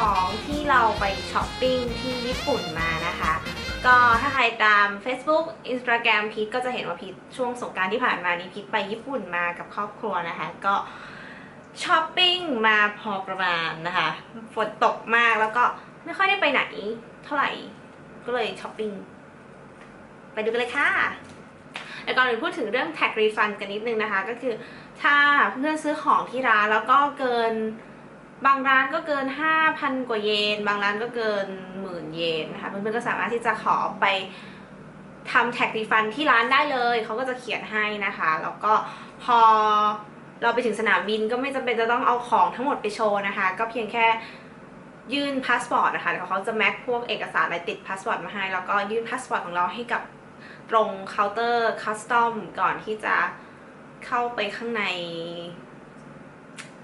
ของที่เราไปช้อปปิ้งที่ญี่ปุ่นมานะคะ ก็ถ้าใครตาม Facebook Instagram พีทก็จะเห็นว่าพีทช่วงสงการที่ผ่านมานี้พีทไปญี่ปุ่นมากับครอบครัวนะคะ ก็ช้อปปิ้งมาพอประมาณนะคะฝนตกมากแล้วก็ไม่ค่อยได้ไปไหนเท่าไหร่ ก็เลยช้อปปิ้งไปดูกันเลยค่ะแต่ก่อนอื่นพูดถึงเรื่อง tax refund กันนิดนึงนะคะ ก็คือถ้าเพื่อนซื้อของที่ร้านแล้วก็เกิน บางร้านก็เกิน 5,000 กว่าเยน บางร้านก็เกินหมื่นเยนนะคะเพื่อนๆก็สามารถที่จะขอไปทำ tax refund ที่ร้านได้เลย เขาก็จะเขียนให้นะคะ แล้วก็พอเราไปถึงสนามบินก็ไม่จำเป็นจะต้องเอาของทั้งหมดไปโชว์นะคะ ก็เพียงแค่ยื่นพาสปอร์ตนะคะเดี๋ยวเขาจะแม็กพวกเอกสารอะไรติดพาสปอร์ตมาให้ แล้วก็ยื่นพาสปอร์ตของเราให้กับตรงเคาน์เตอร์คัสตอมก่อนที่จะเข้าไปข้างใน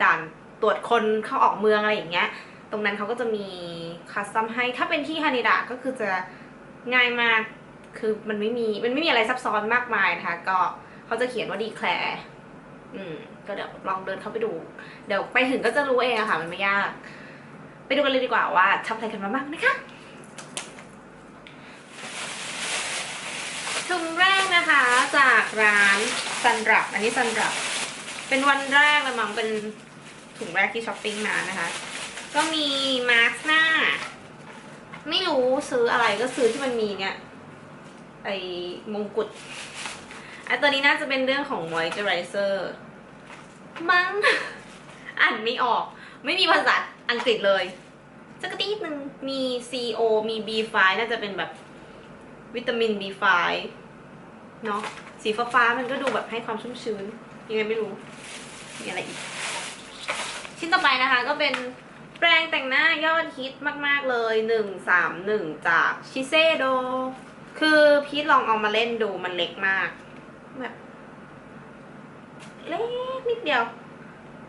ด่าน ตรวจคนเข้าออกเมืองอะไรอย่างเงี้ย ตรงนั้นเขาก็จะมีคัสตอมให้ ถ้าเป็นที่ฮานิดะก็คือจะง่ายมาก คือมันไม่มีมันไม่มีอะไรซับซ้อนมากมายนะคะ ก็เขาจะเขียนว่าดีแคลร์อืม ก็เดี๋ยวลองเดินเข้าไปดู เดี๋ยวไปถึงก็จะรู้เองอะค่ะ มันไม่ยาก ไปดูกันเลยดีกว่าว่าทำอะไรกันมาบ้างนะคะถุงแรกนะคะจากร้านซันรับ อันนี้ซันรับ เป็นวันแรกเลยมั้งเป็น ถุงแรกที่ช้อปปิ้งมานะคะ ก็มีมาร์คหน้า ไม่รู้ซื้ออะไรก็ซื้อที่มันมีเนี่ยไอ้มงกุฎไอ้ตัวนี้น่าจะเป็นเรื่องของ moisturizer มั้งอ่านไม่ออก ไม่มีภาษาอังกฤษเลยสักนิดนึงมี CO มี B5 น่าจะเป็นแบบวิตามิน B5 เนาะสีฟ้าๆมันก็ดูแบบให้ความชุ่มชื้น ยังไงไม่รู้ มีอะไรอีก ชิ้นต่อไปนะคะก็เป็นแปรงแต่งหน้ายอดฮิตมาก ๆ เลย 131 จากชิเซโด คือพีทลองเอามาเล่นดูมันเล็กมากแบบเล็กนิดเดียว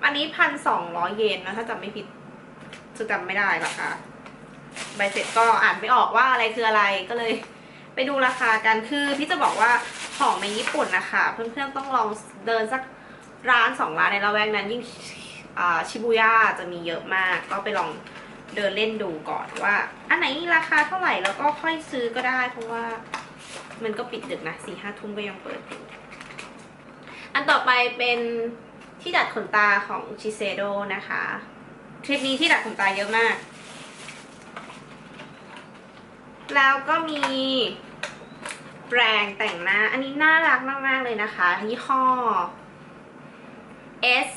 อันนี้พันสองร้อยเยนนะถ้าจำไม่ผิดจะจำไม่ได้ราคาใบเสร็จก็อ่านไม่ออกว่าอะไรคืออะไรก็เลยไปดูราคากันคือพี่จะบอกว่าของในญี่ปุ่นนะคะ เพื่อนๆต้องลองเดินสักร้านสองร้านในละแวกนั้นยิ่ง ชิบูย่าจะมีเยอะมาก ก็ไปลองเดินเล่นดูก่อนว่า อันไหนราคาเท่าไหร่แล้วก็ค่อยซื้อก็ได้ เพราะว่ามันก็ปิดดึกนะสี่ห้าทุ่มก็ยังเปิดอยู่อันต่อไปเป็นที่ดัดขนตาของชิเซโดนะคะทริปนี้ที่ดัดขนตาเยอะมาก แล้วก็มีแปรงแต่งหน้า อันนี้น่ารักมาก ๆ เลยนะคะยี่ห้อ S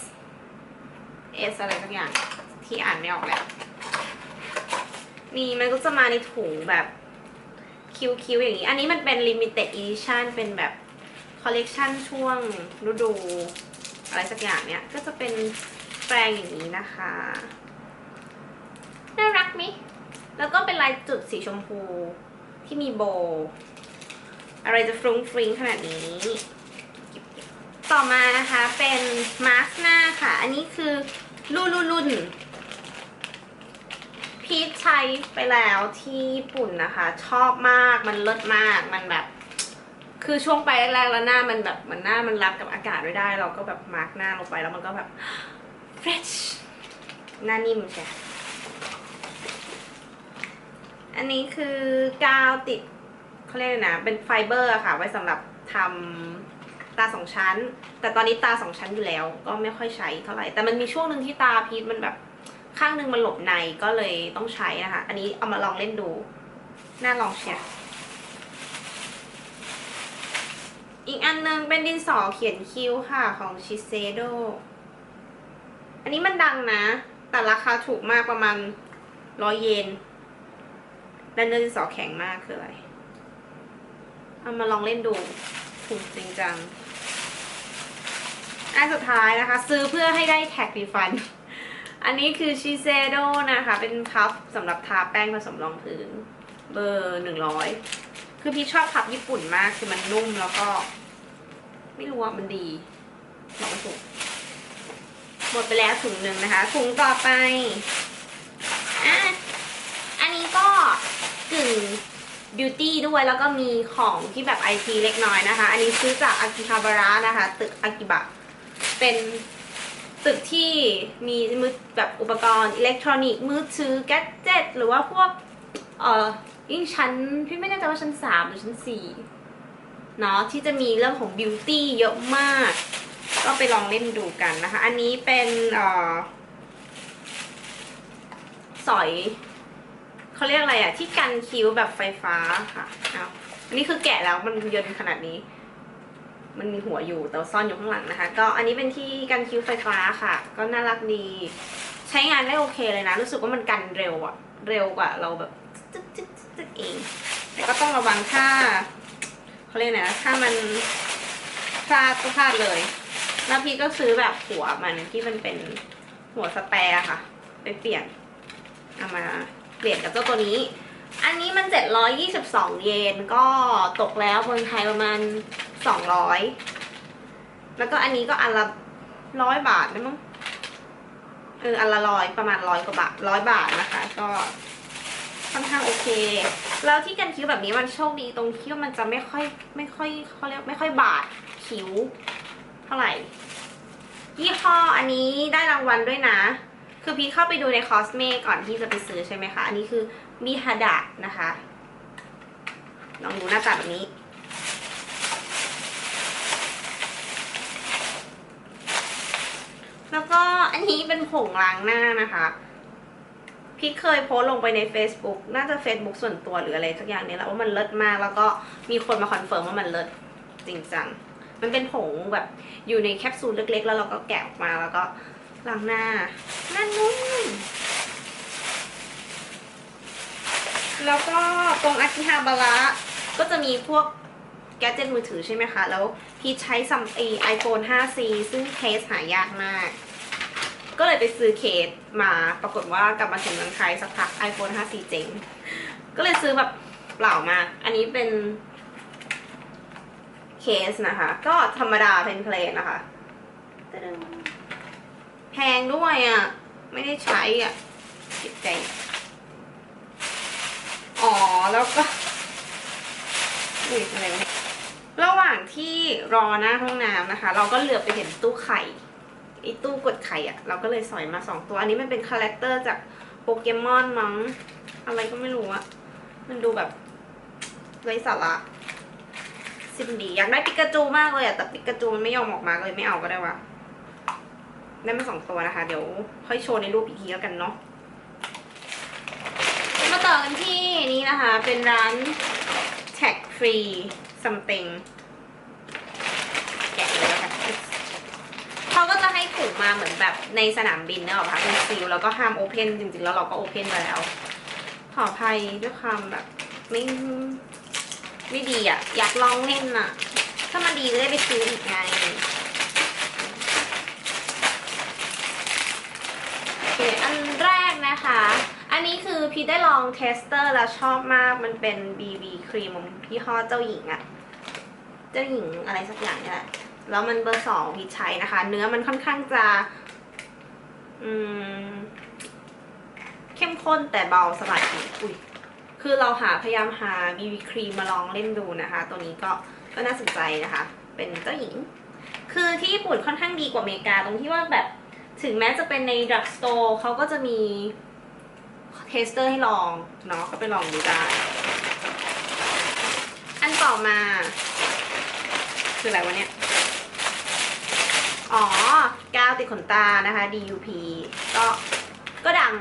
S อสอะไรสักอย่างที่อ่านไม่ออกแล้วนี่มันก็จะมาในถุงแบบคิ้วๆอย่างนี้ อันนี้มันเป็น limited edition เป็นแบบคอลเลกชันช่วงฤดู อะไรสักอย่างเนี้ยก็จะเป็นแปรงอย่างนี้นะคะ น่ารักไหมแล้วก็เป็นลายจุดสีชมพูที่มีโบ อะไรจะฟรุ้งฟริ้งขนาดนี้ ต่อมานะคะเป็นมาสก์หน้าค่ะ อันนี้คือรุ่นรุ่นรุ่นพีชใช้ไปแล้วที่ญี่ปุ่นนะคะ ชอบมากมันเลิศมากมันแบบ คือช่วงไปแรกๆแล้วหน้ามันแบบมันหน้ามันรับกับอากาศไม่ได้ เราก็แบบมาร์กหน้าลงไปแล้วมันก็แบบ fresh หน้านิ่มใช่อันนี้คือกาวติดเขาเรียกอะไรนะเป็นไฟเบอร์ค่ะ ไว้สำหรับทำ ตาสองชั้น แต่ตอนนี้ตาสองชั้นอยู่แล้ว ก็ไม่ค่อยใช้เท่าไหร่ แต่มันมีช่วงหนึ่งที่ตาพีทมันแบบข้างหนึ่งมันหลบในก็เลยต้องใช้นะคะ อันนี้เอามาลองเล่นดู น่าลองเชียร์อีกอันหนึงเป็นดินสอเขียนคิ้วค่ะของชิเซโด อันนี้มันดังนะ แต่ราคาถูกมากประมาณร้อยเยนและเนื้อดินสอแข็งมากคืออะไร เอามาลองเล่นดูถูกจริงจัง อันสุดท้ายนะคะ ซื้อเพื่อให้ได้แท็กรีฟัน อันนี้คือชิเซโดนะคะ เป็นพัฟสำหรับทาแป้งผสมรองพื้น เบอร์หนึ่งร้อยคือพี่ชอบพับญี่ปุ่นมาก คือมันนุ่มแล้วก็ ไม่รู้ว่ามันดีลองถูกหมดไปแล้วถุงหนึ่งนะคะถุงต่อไปอะอันนี้ก็กึ่งบิวตี้ด้วยแล้วก็มีของที่แบบไอทีเล็กน้อยนะคะ อันนี้ซื้อจากอากิฮาบาระนะคะ ตึกอากิบะ เป็นตึกที่มีมือแบบอุปกรณ์อิเล็กทรอนิกส์มือถือแกเจ็ตหรือว่าพวกเอ่อยิ่งชั้นพี่ไม่แน่ใจว่าชั้นสามหรือชั้นสี่เนาะที่จะมีเรื่องของบิวตี้เยอะมาก ก็ไปลองเล่นดูกันนะคะ อันนี้เป็นเอ่อสอยเขาเรียกอะไรอะที่กันคิ้วแบบไฟฟ้าค่ะเอาอันนี้คือแกะแล้วมันเยินขนาดนี้ มันมีหัวอยู่แต่ซ่อนอยู่ข้างหลังนะคะ ก็อันนี้เป็นที่กันคิ้วไฟฟ้าค่ะ ก็น่ารักดี ใช้งานได้โอเคเลยนะ รู้สึกว่ามันกันเร็วอะเร็วกว่าเราแบบจึ๊กจึ๊กจึ๊กเอง แต่ก็ต้องระวังถ้าเขาเรียกไงนะถ้ามันพลาดก็พลาดเลย แล้วพี่ก็ซื้อแบบหัวมันที่มันเป็นหัวสแปร์ค่ะ ไปเปลี่ยนเอามาเปลี่ยนกับเจ้าตัวนี้ อันนี้มัน 722 เยน ก็ตกแล้วคนไทยประมาณ 200แล้วก็อันนี้ก็อันละร้อยบาทได้มั้งเอออันละร้อยประมาณร้อยกว่าบาทร้อยบาทนะคะ ก็ค่อนข้างโอเค แล้วที่กันคิ้วแบบนี้มันโชคดีตรงที่ว่ามันจะไม่ค่อยไม่ค่อยเขาเรียกไม่ค่อยบาดคิ้วเท่าไหร่ ยี่ห้ออันนี้ได้รางวัลด้วยนะ คือพีเข้าไปดูในคอสเมก่อนที่จะไปซื้อใช่ไหมคะ อันนี้คือมิฮาดะนะคะ ลองดูหน้าตาแบบนี้ แล้วก็อันนี้เป็นผงล้างหน้านะคะพี่เคยโพสลงไปใน Facebook น่าจะ Facebook ส่วนตัวหรืออะไรสักอย่างนี้แหละว่ามันเลิศมาก แล้วก็มีคนมาคอนเฟิร์มว่ามันเลิศจริงจัง มันเป็นผงแบบอยู่ในแคปซูลเล็ก ๆ แล้วเราก็แกะออกมาแล้วก็ล้างหน้าหน้านุ่มแล้วก็ตรงอากิฮาบาระก็จะมีพวก แกเจ็ตมือถือใช่ไหมคะ แล้วพี่ใช้ซัมไอโฟน 5C ซึ่งเคสหายากมาก ก็เลยไปซื้อเคสมาปรากฏว่ากลับมาถึงเมืองไทยสักพัก iPhone 5C เจ๋ง ก็เลยซื้อแบบเปล่ามา อันนี้เป็นเคสนะคะ ก็ธรรมดาเพลนๆนะคะ แพงด้วยอะ ไม่ได้ใช้อะจิตใจ อ๋อ แล้วก็อุ้ยอะไรวะ ระหว่างที่รอหน้าห้องน้ำนะคะ เราก็เหลือบไปเห็นตู้ไข่ไอ้ตู้กดไข่อะเราก็เลยสอยมาสองตัว อันนี้มันเป็นคาแรคเตอร์จากโปเกมอนมั้ง อะไรก็ไม่รู้อะมันดูแบบไร้สาระสิบดีอยากได้ปิกาจูมากเลยอะแต่ปิกาจูมันไม่ยอมออกมาเลยไม่เอาก็ได้วะได้มาสองตัวนะคะ เดี๋ยวค่อยโชว์ในรูปอีกทีแล้วกันเนาะมาต่อกันที่นี้นะคะ เป็นร้าน Tag Free Something แกะเลยค่ะเขาก็จะให้ถุงมาเหมือนแบบในสนามบินเนอะค่ะเป็นซีลแล้วก็ห้ามโอเพนจริงๆ แล้วเราก็โอเพนไปแล้ว ขออภัยด้วยความแบบไม่ไม่ดีอะ อยากลองเล่นอะ ถ้ามันดีจะได้ไปซื้ออีกไง โอเค อันแรกนะคะ อั นนี้คือพี่ได้ลองเทสเตอร์แล้วชอบมากมันเป็น BB ครีมของพี่ห้อเจ้าหญิงอะเจ้าหญิงอะไรสักอย่างนี่แหละแล้วมันเบอร์สองพี่ใช้นะคะ เนื้อมันค่อนข้างจะอืมเข้มข้นแต่เบาสบายผิวอุ้ยคือเราหาพยายามหา BB ครีมมาลองเล่นดูนะคะ ตัวนี้ก็ก็น่าสนใจนะคะ เป็นเจ้าหญิง คือที่ญี่ปุ่นค่อนข้างดีกว่าอเมริกาตรงที่ว่าแบบถึงแม้จะเป็นในดรักสโตร์เขาก็จะมี เทสเตอร์ให้ลองเนาะก็ไปลองดูได้อันต่อมา คืออะไรวะเนี่ย อ๋อกาวติดขนตานะคะ DUP ก็ก็ดัง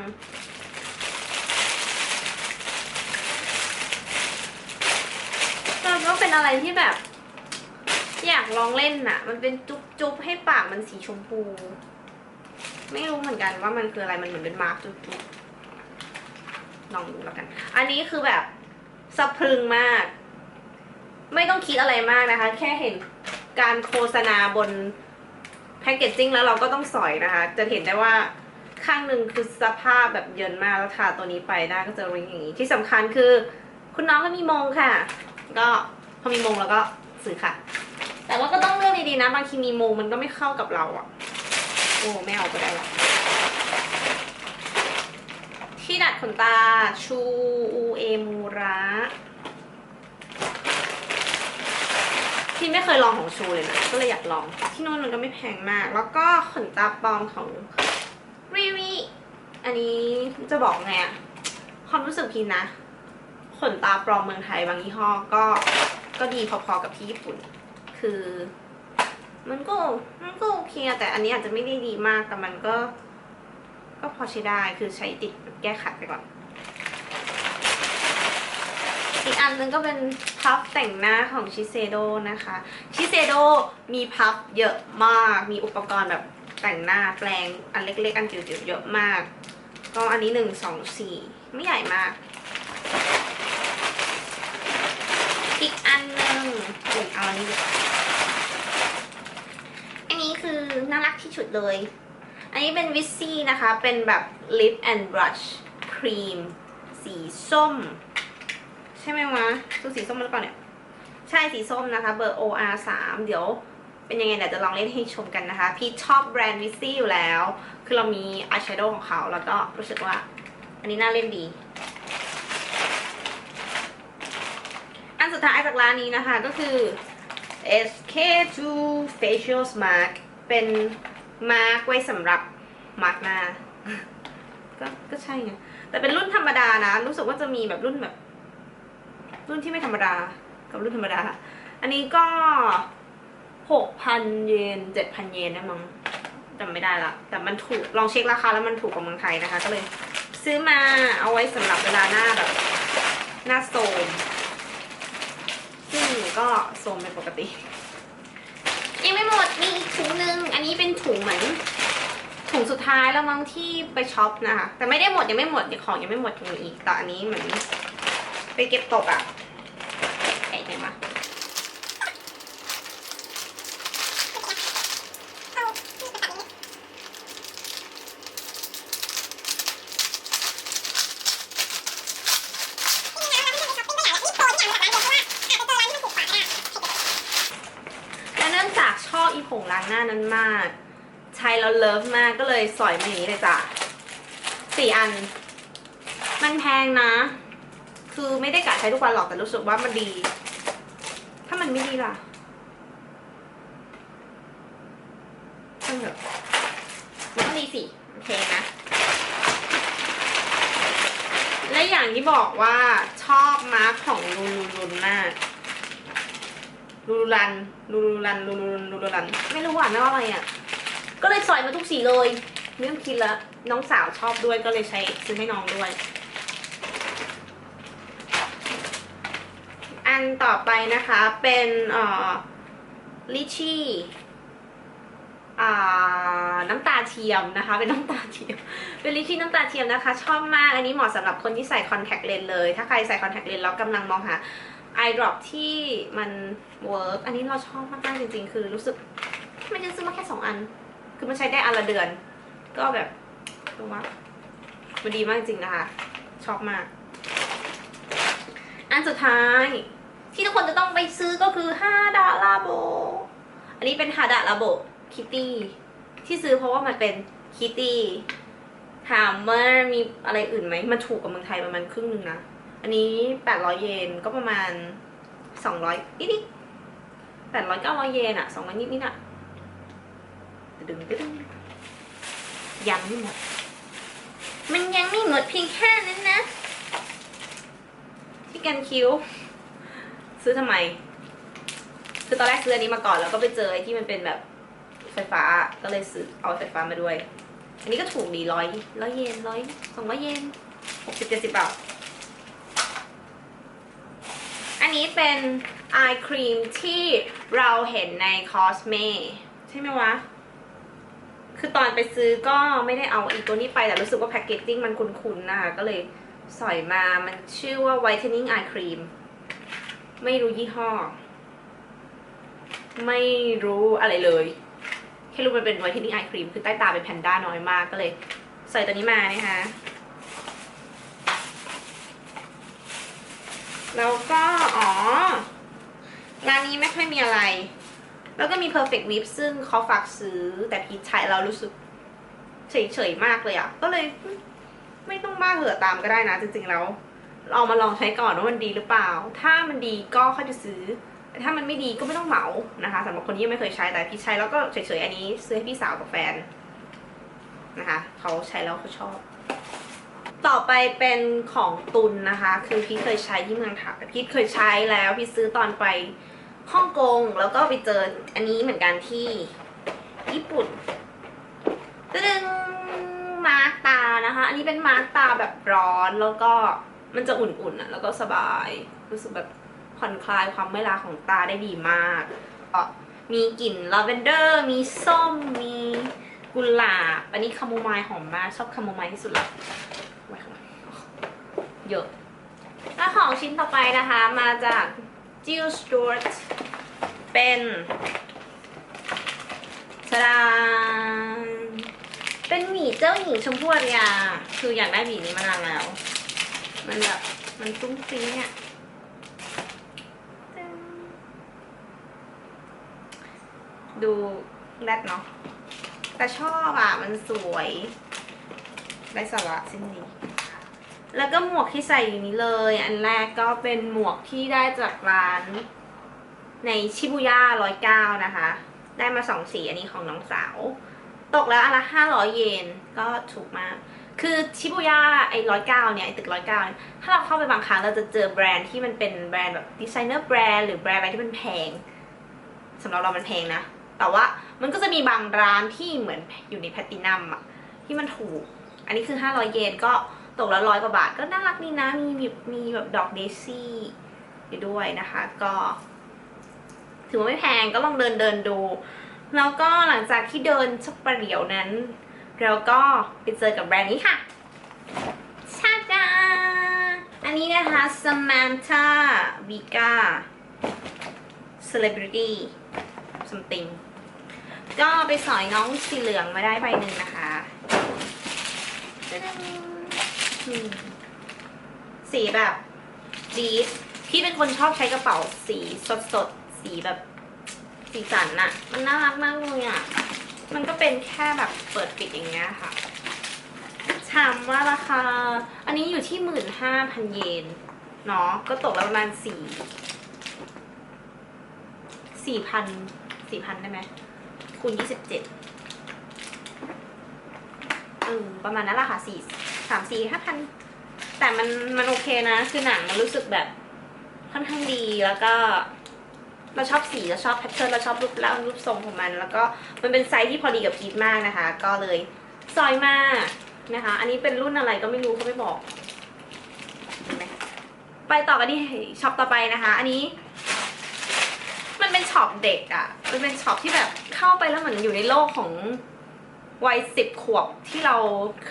ก็ก็เป็นอะไรที่แบบ อยากลองเล่นน่ะมันเป็นจุ๊บจุ๊บให้ปากมันสีชมพู ไม่รู้เหมือนกันว่ามันคืออะไรมันเหมือนเป็นมาร์กจุ๊บจุ๊บ ลองดูแล้วกัน อันนี้คือแบบสะพรึงมาก ไม่ต้องคิดอะไรมากนะคะ แค่เห็นการโฆษณาบนแพคเกจจิ้งแล้วเราก็ต้องสอยนะคะ จะเห็นได้ว่าข้างหนึ่งคือสภาพแบบเยินมากแล้วทาตัวนี้ไปได้ก็จะริงอย่างนี้ ที่สำคัญคือ คุณน้องก็มีมงค่ะ ก็พอมีมงแล้วก็ซื้อค่ะ แต่ว่าก็ต้องเลือกดีๆนะ บางทีมีมงมันก็ไม่เข้ากับเราอะโอ้ไม่เอาก็ได้หรอก ที่ดัดขนตาชูอูเอมูระที่ไม่เคยลองของชูเลยนะ ก็เลยอยากลอง ที่นู่นมันก็ไม่แพงมาก แล้วก็ขนตาปลอมของรีวีอันนี้จะบอกไงอะความรู้สึกพีนะ ขนตาปลอมเมืองไทยบางยี่ห้อก็ก็ดีพอๆกับที่ญี่ปุ่น คือ มันก็มันก็โอเคแต่อันนี้อาจจะไม่ได้ดีมากแต่มันก็ ก็พอใช้ได้คือใช้ติดแก้ขัดไปก่อน อีกอันนึงก็เป็นพัฟแต่งหน้าของชิเซโดนะคะชิเซโดมีพัฟเยอะมากมีอุปกรณ์แบบแต่งหน้าแปลงอันเล็กๆ อันจิ๋วๆเยอะมาก ก็อันนี้หนึ่งสองสี่ไม่ใหญ่มาก อีกอันหนึ่งอุ๊ยเอาอันนี้ดีกว่าอันนี้คือน่ารักที่สุดเลย อันนี้เป็นวิซซี่นะคะ เป็นแบบ lip and brush ครีม สีส้ม ใช่ไหมวะดูสีส้มหรือเปล่าเนี่ย ใช่สีส้มนะคะ เบอร์ OR 3เดี๋ยวเป็นยังไงเดี๋ยวจะลองเล่นให้ชมกันนะคะ พี่ชอบแบรนด์วิซซี่อยู่แล้ว คือเรามีอายแชโดว์ของเขา แล้วก็รู้สึกว่า อันนี้น่าเล่นดี อันสุดท้ายจากร้านนี้นะคะก็คือ SK2 Facial Mask เป็น มาร์กไว้สำหรับมาร์กหน้าก็ก็ใช่ไงแต่เป็นรุ่นธรรมดานะ รู้สึกว่าจะมีแบบรุ่นแบบ รุ่นที่ไม่ธรรมดา กับรุ่นธรรมดา อันนี้ก็หกพันเยนเจ็ดพันเยนได้มั้งจำไม่ได้ละแต่มันถูกลองเช็คราคาแล้วมันถูกกว่าเมืองไทยนะคะ ก็เลย ซื้อมาเอาไว้สำหรับเวลาหน้าแบบ หน้าโซมซึ่งก็โซมเป็นปกติ ยังไม่หมดมีอีกถุงนึงอันนี้เป็นถุงเหมือนถุงสุดท้ายแล้วมั้งที่ไปช็อปนะคะแต่ไม่ได้หมดยังไม่หมดเดี๋ยวของยังไม่หมดยังมีอีกแต่อันนี้เหมือนไปเก็บตกอะ่ะไอ้ไหนมาและเนื่องจากชอบอีผงล้างหน้านั้นมาก ใช้แล้วเลิฟมากก็เลย สอยมาอย่างนี้เลยจ้ะสี่อัน มันแพงนะ คือไม่ได้กะใช้ทุกวันหรอกแต่รู้สึกว่ามันดี ถ้ามันไม่ดีล่ะช่างเถอะมันก็ดีสิโอเคนะ และอย่างที่บอกว่าชอบมาร์คของลูลูลุนมากลูลูรันลูลูรันลูลูรันลูลูรัน ไม่รู้ว่าอ่ว่าอะไรอะ ก็เลยสอยมาทุกสีเลย ไม่องคิดละน้องสาวชอบด้วยก็เลยใช้ซื้อให้น้องด้วย อันต่อไปนะคะเป็นลิชี่น้ำตาเทียมนะคะ เป็นน้ำตาเทียม เป็นลิชี่น้ำตาเทียมนะคะ ชอบมาก อันนี้เหมาะสำหรับคนที่ใส่คอนแทคเลนส์เลย ถ้าใครใส่คอนแทคเลนส์แล้วกำลังมองหาไอดรอปที่มันเวิร์กอันนี้เราชอบมากๆจริงๆ คือรู้สึก ไมฉันซื้อมาแค่สองอัน คือมันใช้ได้อันละเดือน ก็แบบรู้ว่ามันดีมากจริงนะคะ ชอบมาก อันสุดท้าย ที่ทุกคนจะต้องไปซื้อก็คือฮาดาลาโบ อันนี้เป็นฮาดาลาโบคิตตี้ที่ซื้อเพราะว่ามันเป็นคิตตี้ถามว่ามีอะไรอื่นไหม มันถูกกับเมืองไทยประมาณครึ่งนึงนะ อันนี้แปดร้อยเยนก็ประมาณสองร้อยนิดๆแปดร้อยเก้าร้อยเยนอะสองร้อยนิดนิดอะดึงดึง ยังไม่หมด มันยังไม่หมดเพียงแค่นั้นนะที่กันคิ้ว ซื้อทำไม คือตอนแรกซื้ออันนี้มาก่อนแล้วก็ไปเจอไอ้ที่มันเป็นแบบไฟฟ้าก็เลยซื้อเอาไฟฟ้ามาด้วย อันนี้ก็ถูกดีร้อยร้อยเยนร้อยสองร้อยเยนหกสิบเจ็ดสิบบาทอันนี้เป็นไอครีมที่เราเห็นในคอสเมใช่ไหมวะ คือตอนไปซื้อก็ไม่ได้เอาอีกตัวนี้ไปแต่รู้สึกว่าแพคเกจจิ้งมันคุ้นๆนะคะ ก็เลยสอยมามันชื่อว่า whitening eye cream ไม่รู้ยี่ห้อ ไม่รู้อะไรเลยแค่รู้มันเป็น whitening eye cream คือใต้ตาเป็นแพนด้าน้อยมากก็เลยใส่ตัวนี้มานะคะ แล้วก็ อ๋อร้านนี้ไม่ค่อยมีอะไร แล้วก็มี perfect whip ซึ่งเขาฝากซื้อแต่พีชใช้เรารู้สึกเฉยๆมากเลยอะ่ะก็เลยไม่ต้องมากเหอตามก็ได้นะ จริงๆแล้วเรามาลองใช้ก่อนว่ามันดีหรือเปล่า ถ้ามันดีก็ค่อยไปซื้อ ถ้ามันไม่ดีก็ไม่ต้องเหมานะคะสำหรับคนที่ยังไม่เคยใช้แต่พี่ใช้แล้วก็เฉยๆอันนี้ซื้อให้พี่สาวกับแฟนนะคะ เขาใช้แล้วเขาชอบ ต่อไปเป็นของตุนนะคะ คือพี่เคยใช้ที่เมืองไทยพี่เคยใช้แล้วพี่ซื้อตอนไป ฮ่องกงแล้วก็ไปเจออันนี้เหมือนกันที่ญี่ปุ่นตึ้งมาร์กตานะคะ อันนี้เป็นมาร์กตาแบบร้อนแล้วก็มันจะอุ่นๆอะแล้วก็สบายรู้สึกแบบผ่อนคลายความเมื่อยล้าของตาได้ดีมากก็มีกลิ่นลาเวนเดอร์มีส้มมีกุหลาบ อันนี้คาโมไมล์หอมมากชอบคาโมไมล์ที่สุดละไว้ข้างหลังเยอะและของชิ้นต่อไปนะคะมาจาก จิลส t ู a ร์เป็นชดาเป็นหมีเจ้าหญิงชมพูอารยาคืออยากได้หมีนี้มานานแล้ว มันแบบมันฟุ้งฟิ้งอะดูแรดเนาะแต่ชอบอะ มันสวย ได้สาระสิ้นดี แล้วก็หมวกที่ใส่อยู่นี้เลย อันแรกก็เป็นหมวกที่ได้จากร้าน ในชิบุย่าร้อยเก้านะคะ ได้มาสองสีอันนี้ของน้องสาว ตกแล้วอันละห้าร้อยเยนก็ถูกมาก คือชิบุย่าไอ้ร้อยเก้าเนี่ยไอ้ตึกร้อยเก้าถ้าเราเข้าไปบางครั้งเราจะเจอแบรนด์ที่มันเป็นแบรนด์แบบดีไซเนอร์แบรนด์หรือแบรนด์อะไรที่มันแพงสำหรับเรามันแพงนะ แต่ว่ามันก็จะมีบางร้านที่เหมือนอยู่ในแพตตินัมอะที่มันถูก อันนี้คือ 500 เยนก็ ตกละร้อยกว่าบาทก็น่ารักดีนะ มีแบบมีแบบดอกเดซี่อยู่ด้วยนะคะ ก็ ถือว่าไม่แพงก็ลองเดินเดินดู แล้วก็หลังจากที่เดินสักประเดี๋ยวนั้น เราก็ไปเจอกับแบรนด์นี้ค่ะชาดาอันนี้นะคะ Samantha Vika Celebrity something ก็ไปสอยน้องสีเหลืองมาได้ใบหนึ่งนะคะ ตะดึงอืมสีแบบจี๊ดพี่เป็นคนชอบใช้กระเป๋าสีสดสดๆสีแบบสีสันอะมันน่ารักมากเลยอะมันก็เป็นแค่แบบเปิดปิดอย่างเงี้ยค่ะถามว่าราคา อันนี้อยู่ที่หมื่นห้าพันเยน เนาะ ก็ตกแล้วประมาณสี่สี่พันสี่พันได้ไหมคูณยี่สิบเจ็ดเออประมาณนั้นแหละค่ะสี่ สามสี่ห้าพันแต่มันมันโอเคนะ คือหนังมันรู้สึกแบบค่อนข้างดีแล้วก็ เราชอบสีเราชอบแพทเทิร์นเราชอบรูปร่างรูปทรงของมัน แล้วก็มันเป็นไซส์ที่พอดีกับพีทมากนะคะ ก็เลยซอยมากนะคะ อันนี้เป็นรุ่นอะไรก็ไม่รู้เขาไม่บอกไหมไปต่อกันที่ช็อปต่อไปนะคะ อันนี้ มันเป็นช็อปเด็กอะ่ะ มันเป็นช็อปที่แบบเข้าไปแล้วเหมือนอยู่ในโลกของ วัยสิบขวบที่เรา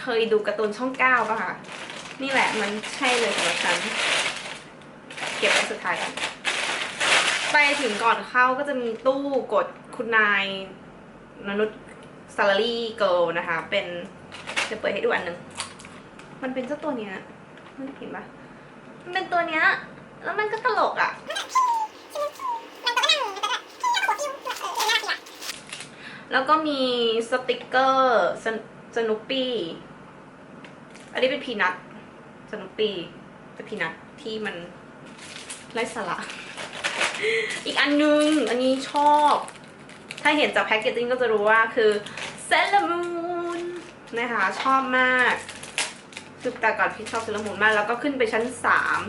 เคยดูการ์ตูนช่องเก้าป่ะคะนี่แหละมันใช่เลยสำหรับฉัน เก็บไว้สุดท้ายกันไปถึงก่อนเข้าก็จะมีตู้กดคุณนายมนุษย์ salary girl นะคะ เป็นจะเปิดให้ดูอันหนึ่งมันเป็นเจ้าตัวเนี้ยมันเห็นปะมันเป็นตัวเนี้ย แล้วมันก็ตลกอะ่ะ แล้วก็มีสติกเกอร์สนุปปี้อันนี้เป็นพีนัทสนุปปี้เป็นพีนัทที่มันไร้สาระ อีกอันนึง อันนี้ชอบ ถ้าเห็นจากแพ็กเกจจิ้งก็จะรู้ว่าคือเซเลมูนนะคะชอบมากคือแต่ก่อนพี่ชอบเซเลมูนมาก แล้วก็ขึ้นไปชั้นสาม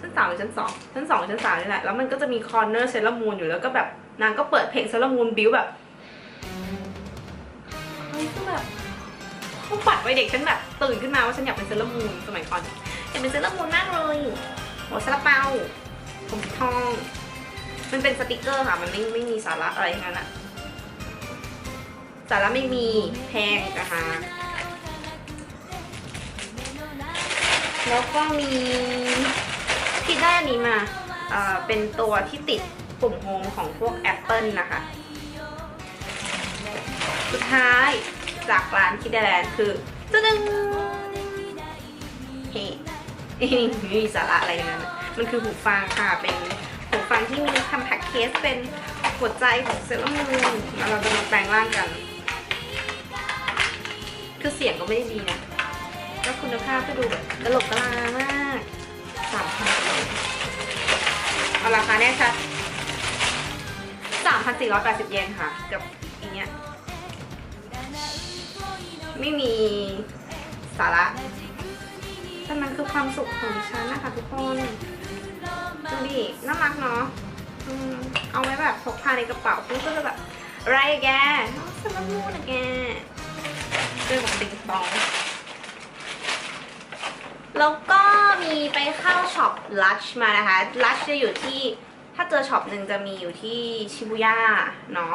ชั้นสามหรือชั้นสองชั้นสองหรือชั้นสามนี่แหละแล้วมันก็จะมีคอร์เนอร์เซเลมูนอยู่แล้วก็แบบนางก็เปิดเพลงเซเลมูนบิวแบบ เฮ้คือแบบต้องปัดไว้เด็กฉันแบบตื่นขึ้นมาว่าฉันอยากเป็นเซเลมูนสมัยก่อนอยากเป็นเซเลมูนมากเลยหัวซาลาเปาผมทอง มันเป็นสติกเกอร์ค่ะ มันไม่ไม่มีสาระอะไรทั้งนั้นอะสาระไม่มีแพงนะคะ แล้วก็มีที่ได้อันนี้มาเอ่อเป็นตัวที่ติดปุ่มโฮมของพวก Apple นะคะ สุดท้าย จากร้านคิดแดนคือตึ้งเฮ้ไม่มีสาระอะไรทั้งนั้น มันคือหูฟังค่ะ เป็นหูฟังที่มีทำแพ็กเคสเป็นหัวใจของเซรามูนเราจะมาแปลงร่างกัน คือเสียงก็ไม่ได้ดีนะ แล้วคุณภาพก็ดูแบบตลกกะลามากสามพันเอาราคาแน่ชัด3,480เยนค่ะ กับอีเนี้ย ไม่มีสาระแต่มันคือความสุขของฉันนะคะทุกคนดูดิน่ารักเนาะเอาไว้แบบพกพาในกระเป๋าคุณก็จะแบบไรอะแกสมมูนะแกเรื่องของติงตองแล้วก็มีไปเข้าช็อปลัชมานะคะลัชจะอยู่ที่ถ้าเจอช็อปหนึ่งจะมีอยู่ที่ชิบูย่าเนาะ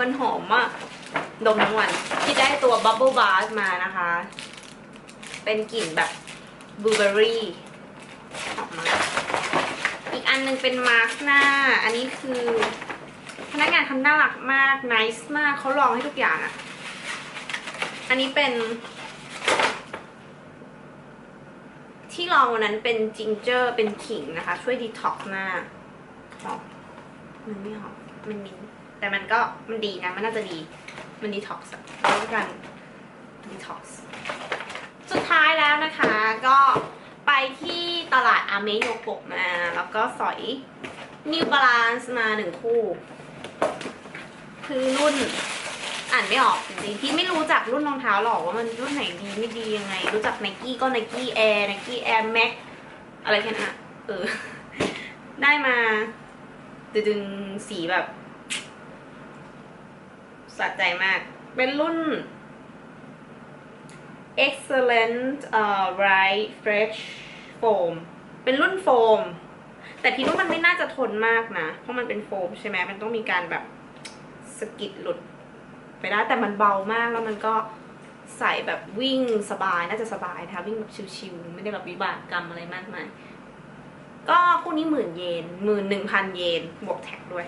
มันหอมอะ ดมทั้งวันที่ได้ตัวบับเบิลบาร์มานะคะ เป็นกลิ่นแบบบลูเบอร์รี่ออกมาอีกอันหนึงเป็นมาร์กหน้า อันนี้คือ พนักงานทำน่ารักมากน c e มากเขาลองให้ทุกอย่างอะอันนี้เป็น ที่ลองวันนั้นเป็นจิงเจอร์เป็นขิงนะคะ ช่วยดีท็อกหน้าหอมมันไม่หอมมันมินแต่มันก็มันดีนะ มันน่าจะดี มันดีท็อกซ์แล้วกันดีท็อกซ์สุดท้ายแล้วนะคะก็ไปที่ตลาดอาเมโยโกะมา แล้วก็สอย New Balance มาหนึ่งคู่ คือรุ่นอ่านไม่ออกจริงๆพี่ไม่รู้จักรุ่นรองเท้าหรอกว่ามันรุ่นไหนดีไม่ดียังไง รู้จักไนกี้ก็ไนกี้แอร์ไนกี้แอร์แม็กอะไรแค่นั้นอะเออ ได้มาดึงสีแบบ สะใจมาก เป็นรุ่น excellent uh, bright fresh foam เป็นรุ่นโฟม แต่พี่ว่ามันไม่น่าจะทนมากนะ เพราะมันเป็นโฟมใช่ไหมมันต้องมีการแบบสกิดหลุดไปได้แต่มันเบามากแล้วมันก็ใส่แบบวิ่งสบายน่าจะสบายนะคะวิ่งแบบชิวๆไม่ได้แบบวิบากกรรมอะไรมากมายก็คู่นี้หมื่นเยนหมื่นหนึ่งพันเยนบวกแท็กด้วย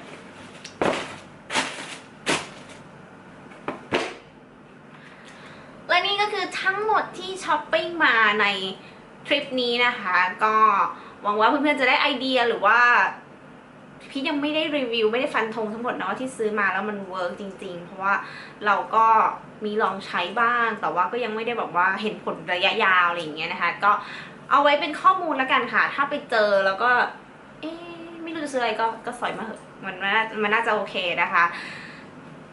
และนี่ ก็คือทั้งหมดที่ช้อปปิ้งมาในทริปนี้นะคะ ก็หวังว่าเพื่อนๆจะได้ไอเดียหรือว่าพี่ยังไม่ได้รีวิวไม่ได้ฟันธงทั้งหมดเนาะที่ซื้อมาแล้วมันเวิร์กจริง ๆ เพราะว่าเราก็มีลองใช้บ้าง แต่ว่าก็ยังไม่ได้แบบว่าเห็นผลระยะยาวอะไรอย่างเงี้ยนะคะ ก็เอาไว้เป็นข้อมูลแล้วกันค่ะ ถ้าไปเจอแล้วก็ เอ๊ไม่รู้จะซื้ออะไรก็ก็สอยมาเหอะมันน่ามันน่าจะโอเคนะคะ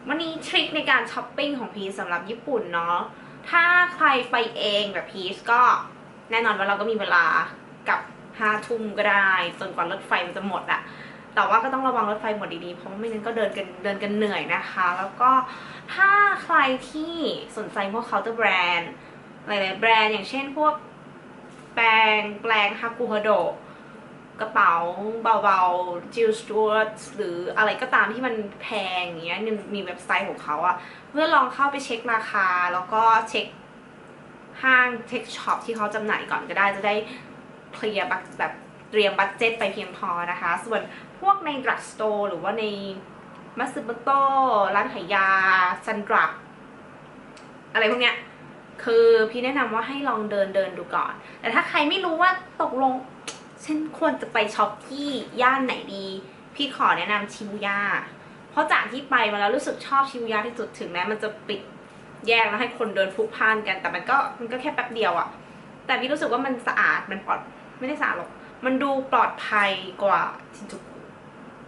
วันนี้ทริคในการช้อปปิ้งของพีสำหรับญี่ปุ่นเนาะ ถ้าใครไปเองแบบพีชก็แน่นอนว่าเราก็มีเวลากับห้าทุ่มก็ได้จนกว่ารถไฟมันจะหมดอะแต่ว่าก็ต้องระวังรถไฟหมดดีๆ เพราะไม่งั้นก็เดินกันเดินกันเหนื่อยนะคะ แล้วก็ถ้าใครที่สนใจพวกเคาน์เตอร์แบรนด์หลายๆแบรนด์อย่างเช่นพวกแปรงแปลงฮากุฮโด กระเป๋าเบาๆจิลส t ว w ตหรืออะไรก็ตามที่มันแพงอย่างเงี้ยมีเว็บไซต์ของเขาอะเพื่อลองเข้าไปเช็คราคา แล้วก็เช็คห้างเช็คช็อปที่เขาจำหน่ายก่อนก็ได้จะได้เคลียร์บัตแบบเตรียมบัตเจ็ตไปเพียงพอนะคะ ส่วนพวกในดรักสโตร์หรือว่าในมัส b บโตร้านขายยาซันดรักอะไรพวกเนี้ยคือพี่แนะนำว่าให้ลองเดินเดินดูก่อน แต่ถ้าใครไม่รู้ว่าตกลง ฉันควรจะไปช็อปที่ย่านไหนดี พี่ขอแนะนำชิบูย่า เพราะจากที่ไปมาแล้วรู้สึกชอบชิบูย่าที่สุดถึงแม้มันจะปิดแยกแล้วให้คนเดินพลุกพล่านกัน แต่มันก็มันก็แค่แป๊บเดียวอะแต่พี่รู้สึกว่ามันสะอาดมันปลอดไม่ได้สะอาดหรอกมันดูปลอดภัยกว่าชินจูกุ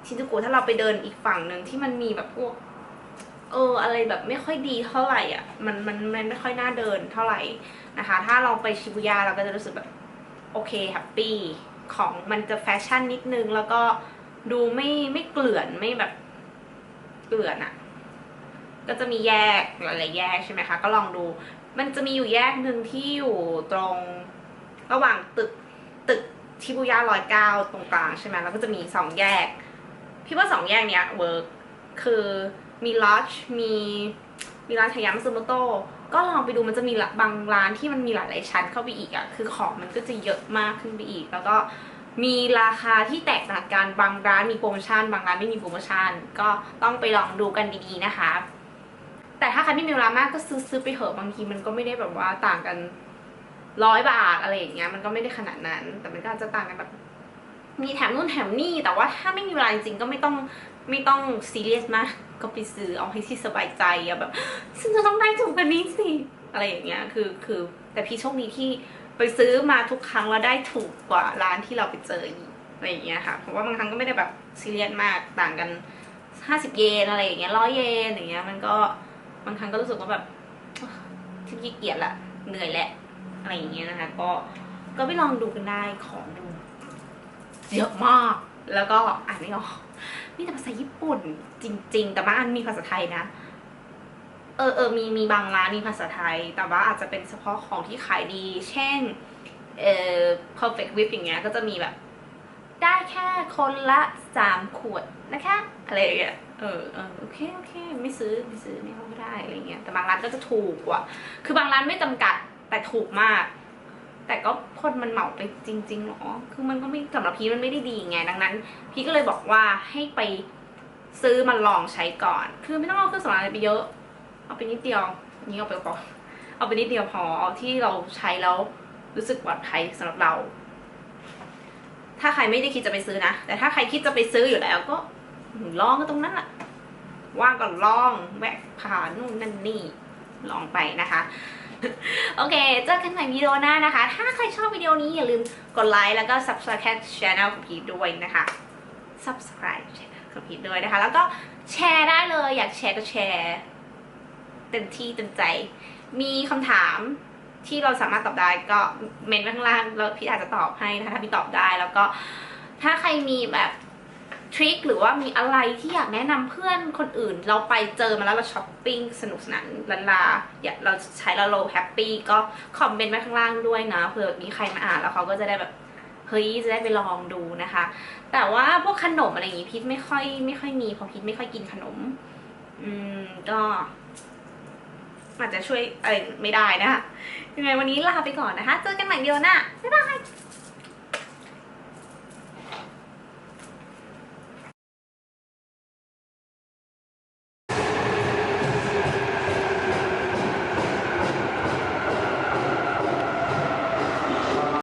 ชินจูกุถ้าเราไปเดินอีกฝั่งหนึ่งที่มันมีแบบพวกเอออะไรแบบไม่ค่อยดีเท่าไหร่อะมันมันมันไม่ค่อยน่าเดินเท่าไหร่นะคะ ถ้าเราไปชิบูย่าเราก็จะรู้สึกแบบ โอเคแฮปปี้ ของมันจะแฟชั่นนิดนึง แล้วก็ดูไม่ไม่เกลื่อนไม่แบบเกลื่อนอะ่ะ ก็จะมีแยกหลายๆแยกใช่ไหมคะ ก็ลองดู มันจะมีอยู่แยกหนึ่งที่อยู่ตรงระหว่างตึกตึกชิบูย่าร้อยเก้าตรงกลางใช่ไหมแล้วก็จะมีสองแยก พี่ว่าสองแยกเนี้ยเวิร์กคือมีลอชมีมีร้านขายยามัสึโมโตะ ก็ลองไปดูมันจะมีบางร้านที่มันมีหลายๆชั้นเข้าไปอีกอะ่ะคือของมันก็จะเยอะมากขึ้นไปอีก แล้วก็มีราคาที่แตกต่างกันบางร้านมีโปรโมชั่น บางร้านไม่มีโปรโมชั่น ก็ต้องไปลองดูกันดีๆนะคะ แต่ถ้าใครไม่มีเวลามากก็ซื้อซื้อไปเหอะบางทีมันก็ไม่ได้แบบว่าต่างกันร้อยบาทอะไรอย่างเงี้ยมันก็ไม่ได้ขนาดนั้น แต่มันก็จะต่างกันแบบ มีแถมนู่นแถมนี่แต่ว่าถ้าไม่มีเวลาจริงๆก็ไม่ต้องไม่ต้องซีเรียสมากก็ไปซื้อเอาให้ที่สบายใจอะแบบฉันจะต้องได้ถูกกว่านี้สิอะไรอย่างเงี้ยคือคือแต่พี่โชคดีที่ไปซื้อมาทุกครั้งแล้วได้ถูกกว่าร้านที่เราไปเจออีกอะไรอย่างเงี้ยค่ะเพราะว่าบางครั้งก็ไม่ได้แบบซีเรียสมากต่างกันห้าสิบเยนอะไรอย่างเงี้ยร้อยเยนอย่างเงี้ยมันก็บางครั้งก็รู้สึกว่าแบบที่ขี้เกียจละเหนื่อยแหละอะไรอย่างเงี้ยนะคะ ก็ก็ไปลองดูกันได้ของ เยอะมาก แล้วก็อ่านไม่ออกมีแต่ภาษาญี่ปุ่นจริง ๆ แต่บางอันมีภาษาไทยนะ เออเออมีมีบางร้านมีภาษาไทย แต่ว่าอาจจะเป็นเฉพาะของที่ขายดี เช่น เอ่อ perfect whip อย่างเงี้ย ก็จะมีแบบ ได้แค่คนละสามขวดนะคะ อะไรอย่างเงี้ย เออเออโอเค โอเค ไม่ซื้อ ไม่ซื้อ ไม่เอาก็ได้ อะไรเงี้ย แต่บางร้านก็จะถูกกว่า คือบางร้านไม่จำกัด แต่ถูกมาก แต่ก็คนมันเหมาไปจริงๆหรอ คือมันก็ไม่สำหรับพีมันไม่ได้ดีไง ดังนั้น พี่ก็เลยบอกว่าให้ไปซื้อมาลองใช้ก่อน คือไม่ต้องเอาเครื่องสำอางอะไรไปเยอะ เอาไปนิดเดียวนนี้เอาไปก่อน เอาไปนิดเดียวพอ เอาที่เราใช้แล้วรู้สึกปลอดภัยสำหรับเรา ถ้าใครไม่ได้คิดจะไปซื้อนะ แต่ถ้าใครคิดจะไปซื้ออยู่แล้วก็ลองก็ตรงนั้นแหละว่างก็ลองแวะผ่านนู่นนั่นนี่ลองไปนะคะ โอเค เจอกันใหม่วิดีโอหน้านะคะ ถ้าใครชอบวิดีโอนี้อย่าลืมกดไลค์แล้วก็ subscribe channel ของพีทด้วยนะคะ subscribe channel ของพีทด้วยนะคะ แล้วก็แชร์ได้เลย อยากแชร์ก็แชร์เต็มที่เต็มใจ มีคำถามที่เราสามารถตอบได้ก็เมนข้างล่างแล้วพี่อาจจะตอบให้นะคะถ้าพี่ตอบได้แล้วก็ถ้าใครมีแบบ ทริคหรือว่ามีอะไรที่อยากแนะนำเพื่อนคนอื่น เราไปเจอมาแล้วเราช้อปปิ้งสนุกสนานลันลาอยากเราใช้แล้วเราแฮปปี้ก็คอมเมนต์ไว้ข้างล่างด้วยนะเผื่อมีใครมาอ่านแล้วเขาก็จะได้แบบเฮ้ยจะได้ไปลองดูนะคะ แต่ว่าพวกขนมอะไรอย่างงี้พีทไม่ค่อยไม่ค่อยมีเพราะพีทไม่ค่อยกินขนม อืมก็อาจจะช่วยอะไรไม่ได้นะคะยังไงวันนี้ลาไปก่อนนะคะ เจอกันใหม่เดียวหน้าบ๊ายบาย